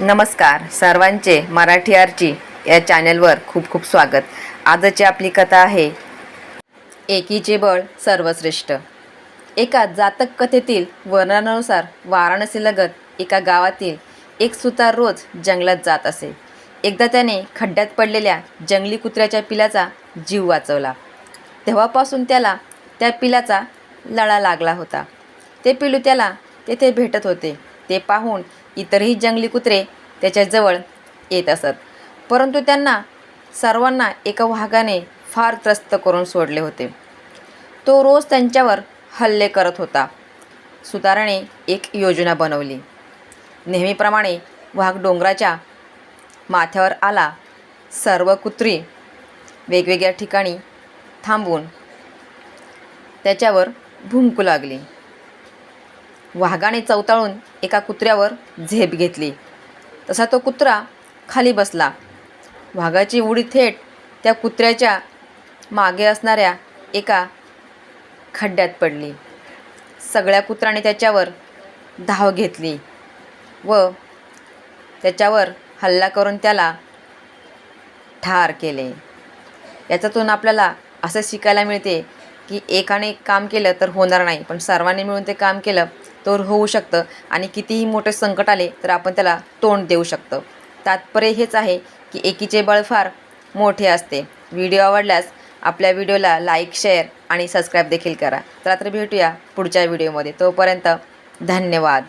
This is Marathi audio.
नमस्कार सर्वांचे मराठी आरची या चॅनलवर खूप खूप स्वागत. आजची आपली कथा आहे एकीचे बळ सर्वश्रेष्ठ. एका जातक कथेतील वर्णनानुसार वाराणसीलगत एका गावातील एक सुतार रोज जंगलात जात असे. एकदा त्याने खड्ड्यात पडलेल्या जंगली कुत्र्याच्या पिलाचा जीव वाचवला. तेव्हापासून त्याला त्या पिलाचा लळा लागला होता. ते पिलू त्याला तेथे भेटत होते. ते पाहून इतरही जंगली कुत्रे त्याच्याजवळ येत असत. परंतु त्यांना सर्वांना एका वाघाने फार त्रस्त करून सोडले होते. तो रोज त्यांच्यावर हल्ले करत होता. सुताराने एक योजना बनवली. नेहमीप्रमाणे वाघ डोंगराच्या माथ्यावर आला. सर्व कुत्री वेगवेगळ्या ठिकाणी थांबून त्याच्यावर भुंकू लागली. वाघाने चवताळून एका कुत्र्यावर झेप घेतली. तसा तो कुत्रा खाली बसला. वाघाची उडी थेट त्या कुत्र्याच्या मागे असणाऱ्या एका खड्ड्यात पडली. सगळ्या कुत्राने त्याच्यावर धाव घेतली व त्याच्यावर हल्ला करून त्याला ठार केले. याच्यातून आपल्याला असं शिकायला मिळते की एकाने काम केलं तर होणार नाही. पण सर्वांनी मिळून ते काम केलं तर होऊ शकतं आणि कितीही मोठे संकट आले तर आपण त्याला तोंड देऊ शकतो. तात्पर्य हेच आहे की एकीचे बळ फार मोठे असते. व्हिडिओ आवडल्यास आपल्या व्हिडिओला लाईक शेअर आणि सबस्क्राईब देखील करा. तर आता भेटूया पुढच्या व्हिडिओमध्ये. तोपर्यंत धन्यवाद.